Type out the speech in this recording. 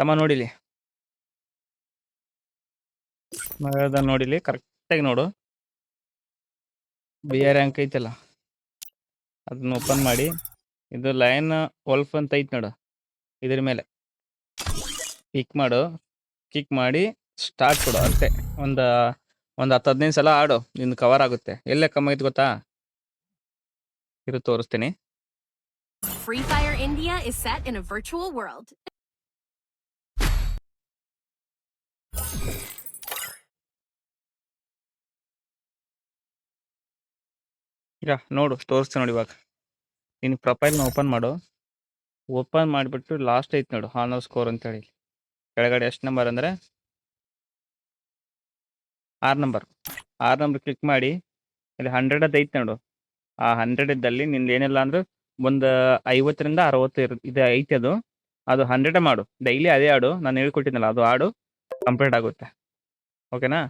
ತಮ್ಮ ನೋಡಿಲಿ. ನೋಡಿಲಿ ಕರೆಕ್ಟಾಗಿ ನೋಡು. ಬಿ ಆರ್ ರ್ಯಾಂಕ್ ಐತಲ್ಲ. ಅದನ್ನ ಓಪನ್ ಮಾಡಿ. ಇದು ಲೈನ್ ವಲ್ಫ್ ಅಂತ ಐತಿ ನೋಡು. ಇದ್ರ ಮೇಲೆ. ಕ್ಲಿಕ್ ಮಾಡು. ಕಿಕ್ ಮಾಡಿ ಸ್ಟಾರ್ಟ್ ಕೊಡು. ಅಷ್ಟೇ. ಒಂದು ಒಂದು ಹತ್ತು ಹದಿನೈದು ಸಲ ಆಡು. ನಿಂದು ಕವರ್ ಆಗುತ್ತೆ. ಎಲ್ಲೇ ಕಮ್ಮಿ ಐತೆ ಗೊತ್ತಾ? ಇರು, ತೋರಿಸ್ತೀನಿ. Free Fire India is set in a virtual world. ಈಗ ನೋಡು ತೋರಿಸ್ತೀನಿ ನೋಡಿ ಇವಾಗ. ನಿನ್ನ ಪ್ರೊಫೈಲ್ನ ಓಪನ್ ಮಾಡು. ಓಪನ್ ಮಾಡಿಬಿಟ್ಟು ಲಾಸ್ಟ್ ಐತೆ ನೋಡು ಹಾನರ್ ಸ್ಕೋರ್ ಅಂತೇಳಿ ಕೆಳಗಡೆ ಎಷ್ಟು ನಂಬರ್ ಅಂದರೆ? ಆರು ನಂಬರ್. ಆರು ನಂಬರ್ ಕ್ಲಿಕ್ ಮಾಡಿ, ಇಲ್ಲಿ ಹಂಡ್ರೆಡ್ ಅದು ಐತೆ ನೋಡು. ಆ ಹಂಡ್ರೆಡ್ ಇದ್ದಲ್ಲಿ ನಿಂದು ಏನಿಲ್ಲ ಅಂದ್ರೆ, ಒಂದು ಐವತ್ತರಿಂದ ಅರವತ್ತು ಇರ್, ಇದು ಐತೆ ಅದು. ಅದು ಹಂಡ್ರೆಡೇ ಮಾಡು. ಡೈಲಿ ಅದೇ ಆಡು. ನಾನು ಹೇಳ್ಕೊಟ್ಟಿದ್ನಲ್ಲ, ಅದು ಆಡು, ಕಂಪ್ಲೀಟ್ ಆಗುತ್ತೆ. ಓಕೆನಾ?